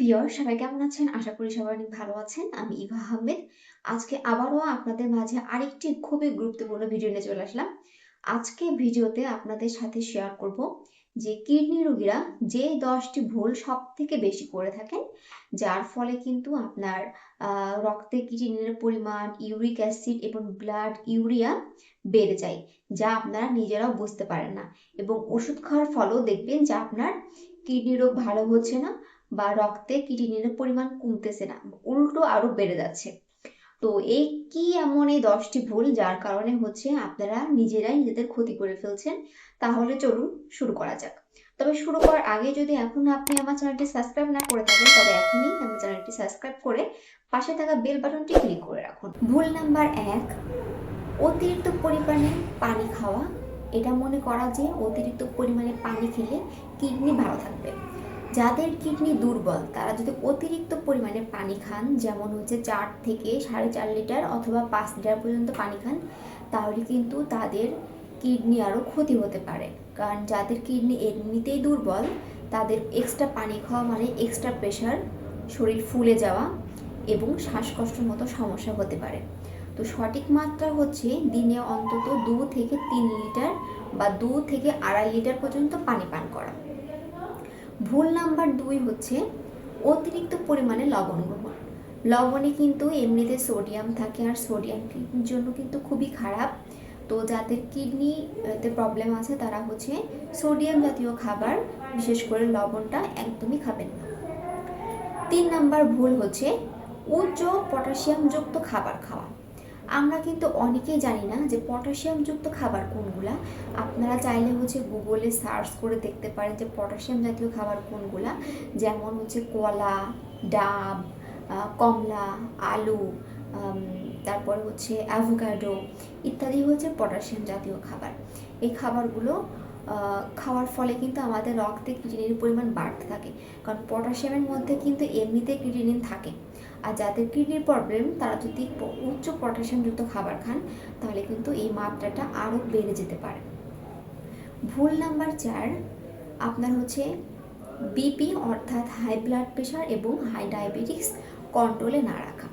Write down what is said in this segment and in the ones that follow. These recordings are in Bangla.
ভিউয়ার সবাই কেমন আছেন? আশা করি সবাই অনেক ভালো আছেন। আমি ইভা আহমেদ। আজকে আবারও আপনাদের মাঝে আরেকটি খুবই গুরুত্বপূর্ণ ভিডিও নিয়ে চলে আসলাম। আজকে ভিডিওতে আপনাদের সাথে শেয়ার করব যে কিডনি রোগীরা যে দশটি ভুল সব থেকে বেশি করে থাকেন, যার ফলে কিন্তু আপনার রক্তে কিডনির পরিমাণ ইউরিক অ্যাসিড এবং ব্লাড ইউরিয়া বেড়ে যায়, যা আপনারা নিজেরাও বুঝতে পারেন না। এবং ওষুধ খাওয়ার ফলেও দেখবেন যে আপনার কিডনি রোগ ভালো হচ্ছে না বা রক্তে কিটিনিনের পরিমাণ কমতেছে না, উল্টো আরও বেড়ে যাচ্ছে। তো এই কি এমন এই দশটি ভুল যার কারণে হচ্ছে আপনারা নিজেরাই নিজেদের ক্ষতি করে ফেলছেন? তাহলে চলুন শুরু করা যাক। তবে শুরু করার আগে যদি এখন আপনি আমার চ্যানেলটি সাবস্ক্রাইব না করে থাকেন, তবে এখনই আমার চ্যানেলটি সাবস্ক্রাইব করে পাশে থাকা বেল বাটনটি ক্লিক করে রাখুন। ভুল নাম্বার এক, অতিরিক্ত পরিমাণে পানি খাওয়া। এটা মনে করা যে অতিরিক্ত পরিমাণে পানি খেলে কিডনি ভালো থাকবে। যাদের কিডনি দুর্বল, তারা যদি অতিরিক্ত পরিমাণে পানি খান, যেমন হচ্ছে চার থেকে সাড়ে চার লিটার অথবা পাঁচ লিটার পর্যন্ত পানি খান, তাহলে কিন্তু তাদের কিডনি আরও ক্ষতি হতে পারে। কারণ যাদের কিডনি এমনিতেই দুর্বল, তাদের এক্সট্রা পানি খাওয়া মানে এক্সট্রা প্রেশার শরীর ফুলে যাওয়া এবং শ্বাসকষ্টের মতো সমস্যা হতে পারে। তো সঠিক মাত্রা হচ্ছে দিনে অন্তত দু থেকে তিন লিটার বা দু থেকে আড়াই লিটার পর্যন্ত পানি পান করা। ভুল নাম্বার দুই হচ্ছে অতিরিক্ত পরিমাণে লবণ গ্রহণ লবণে কিন্তু এমনিতে সোডিয়াম থাকে আর সোডিয়াম কিডনির জন্য কিন্তু খুবই খারাপ। তো যাদের কিডনিতে প্রবলেম আছে, তারা হচ্ছে সোডিয়াম জাতীয় খাবার, বিশেষ করে লবণটা একদমই খাবেন না। তিন নাম্বার ভুল হচ্ছে উচ্চ পটাশিয়ামযুক্ত খাবার খাওয়া। আমরা কিন্তু অনেকেই জানি না যে পটাশিয়ামযুক্ত খাবার কোনগুলা। আপনারা চাইলে হচ্ছে গুগলে সার্চ করে দেখতে পারেন যে পটাশিয়াম জাতীয় খাবার কোনগুলা। যেমন হচ্ছে কলা, ডাব কমলা, আলু তারপরে হচ্ছে অ্যাভোকাডো ইত্যাদি হচ্ছে পটাশিয়াম জাতীয় খাবার। এই খাবারগুলো খাওয়ার ফলে কিন্তু আমাদের রক্তে ক্রিটিনিন পরিমাণ বাড়তে থাকে। কারণ পটাশিয়ামের মধ্যে কিন্তু এমনিতে ক্রিটিনিন থাকে। আর যাদের কিডনির প্রবলেম তারা যদি উচ্চ পটাশিয়ামযুক্ত খাবার খান, তাহলে কিন্তু এই মাত্রাটা আরও বেড়ে যেতে পারে। ভুল নাম্বার চার, আপনার হচ্ছে বিপি অর্থাৎ হাই ব্লাড প্রেশার এবং হাই ডায়াবেটিক্স কন্ট্রোলে না রাখা।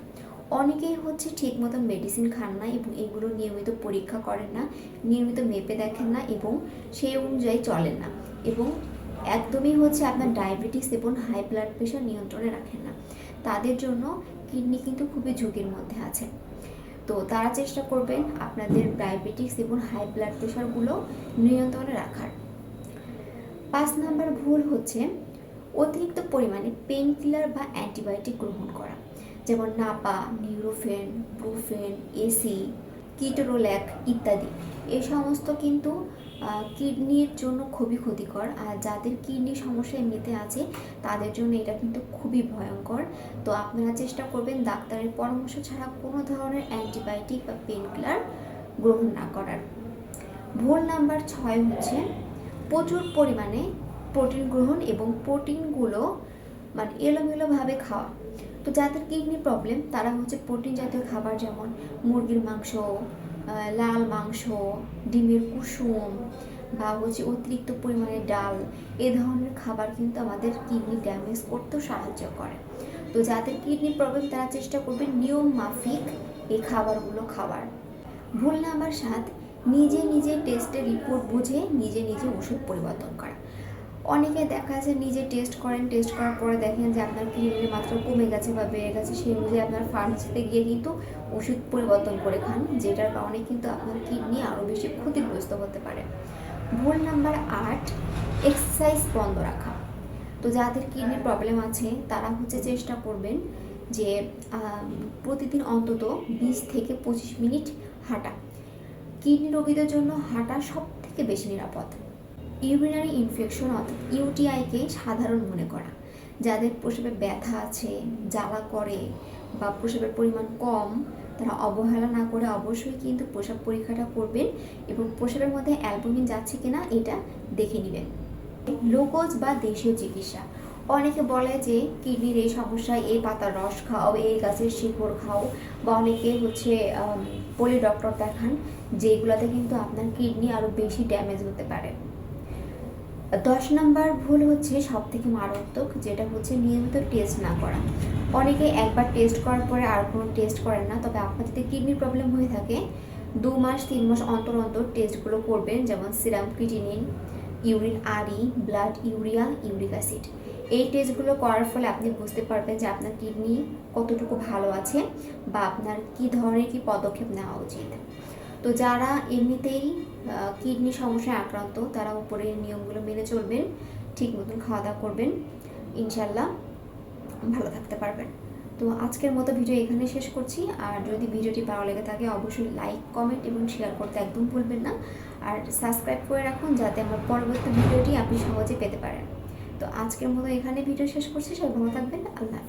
অনেকেই হচ্ছে ঠিক মতন মেডিসিন খান না এবং এগুলো নিয়মিত পরীক্ষা করেন না, নিয়মিত মেপে দেখেন না এবং সেই অনুযায়ী চলেন না। এবং একদমই হচ্ছে আপনার ডায়াবেটিস এবং হাই ব্লাড প্রেশার নিয়ন্ত্রণে রাখেন না। তাদের জন্য কিডনি কিন্তু খুবই ঝুঁকির মধ্যে আছে। তো তারা চেষ্টা করবেন আপনাদের ডায়াবেটিক্স এবং হাই ব্লাড প্রেশারগুলো নিয়ন্ত্রণে রাখার। পাঁচ নাম্বার ভুল হচ্ছে অতিরিক্ত পরিমাণে পেন কিলার বা অ্যান্টিবায়োটিক গ্রহণ করা। যেমন Napa, Nurofen, Brufen, Ace ketorolac ইত্যাদি। এই সমস্ত কিন্তু কিডনির জন্য খুবই ক্ষতিকর। আর যাদের কিডনি সমস্যা এমনিতে আছে, তাদের জন্য এটা কিন্তু খুবই ভয়ঙ্কর। তো আপনারা চেষ্টা করবেন ডাক্তারের পরামর্শ ছাড়া কোনো ধরনের অ্যান্টিবায়োটিক বা পেন কিলার গ্রহণ না করার। ভুল নাম্বার ছয় হচ্ছে, প্রচুর পরিমাণে প্রোটিন গ্রহণ এবং প্রোটিনগুলো মানে এলোমেলোভাবে খাওয়া। তো যাদের কিডনি প্রবলেম তারা হচ্ছে প্রোটিন জাতীয় খাবার যেমন মুরগির মাংস লাল মাংস, ডিমের কুসুম বা হচ্ছে অতিরিক্ত পরিমাণে ডাল, এ ধরনের খাবার কিন্তু আমাদের কিডনি ড্যামেজ করতেও সাহায্য করে। তো যাদের কিডনি প্রবলেম তারা চেষ্টা করবে নিয়ম মাফিক এই খাবারগুলো খাবার ভুল নাম্বার সাত নিজে নিজে টেস্টের রিপোর্ট বুঝে নিজে নিজে ওষুধ পরিবর্তন করা। অনেকে দেখা যাচ্ছে নিজে টেস্ট করেন টেস্ট করার পরে দেখেন যে আপনার কিডনির মাত্রা কমে গেছে বা বেড়ে গেছে, সেই অনুযায়ী আপনার ফার্মেসিতে গিয়ে কিন্তু ওষুধ পরিবর্তন করে খান, যেটার কারণে কিন্তু আপনার কিডনি আরও বেশি ক্ষতিগ্রস্ত হতে পারে। ভুল নাম্বার আট এক্সারসাইজ বন্ধ রাখা। তো যাদের কিডনির প্রবলেম আছে, তারা হচ্ছে চেষ্টা করবেন যে প্রতিদিন অন্তত বিশ থেকে পঁচিশ মিনিট হাঁটা। কিডনি রোগীদের জন্য হাঁটা সব থেকে বেশি নিরাপদ। ইউরিনারি ইনফেকশন অর্থাৎ ইউটিআইকে সাধারণ মনে করা। যাদের প্রসবে ব্যথা আছে, জ্বালা করে বা প্রসবের পরিমাণ কম, তারা অবহেলা না করে অবশ্যই কিন্তু প্রসব পরীক্ষাটা করবেন এবং প্রসবের মধ্যে অ্যালবুমিন যাচ্ছে কিনা এটা দেখে নেবেন। গ্লুকোজ বা দেশীয় চিকিৎসা। অনেকে বলে যে কিডনির এই সমস্যায় এই পাতার রস খাও, এই গাছের শিকড় খাও বা অনেকে হচ্ছে পলি ডক্টর দেখান যেগুলোতে কিন্তু আপনার কিডনি আরও বেশি ড্যামেজ হতে পারে। দশ নাম্বার ভুল হচ্ছে সব থেকে মারাত্মক, যেটা হচ্ছে নিয়মিত টেস্ট না করা। অনেকে একবার টেস্ট করার পরে আর কোনো টেস্ট করেন না, তবে আপনার যদি কিডনির প্রবলেম হয়ে থাকে। দু মাস, তিন মাস অন্তর অন্তর টেস্টগুলো করবেন, যেমন সিরাম ক্রিটিনিন ইউরিন আরি ব্লাড ইউরিয়া ইউরিক অ্যাসিড এই টেস্টগুলো করার ফলে আপনি বুঝতে পারবেন যে আপনার কিডনি কতটুকু ভালো আছে বা আপনার কি ধরনের কি পদক্ষেপ নেওয়া উচিত। তো যারা এমনিতেই কিডনি সমস্যায় আক্রান্ত, তারা উপরের নিয়মগুলো মেনে চলবেন, ঠিক মতন খাওয়া দাওয়া করবেন ইনশাল্লাহ ভালো থাকতে পারবেন। তো আজকের মতো ভিডিও এখানে শেষ করছি। আর যদি ভিডিওটি ভালো লেগে থাকে, অবশ্যই লাইক, কমেন্ট এবং শেয়ার করতে একদম ভুলবেন না। আর সাবস্ক্রাইব করে রাখুন, যাতে আমার পরবর্তী ভিডিওটি আপনি সহজে পেতে পারেন। তো আজকের মতো এখানে ভিডিও শেষ করছি। সবাই ভালো থাকবেন। আল্লাহ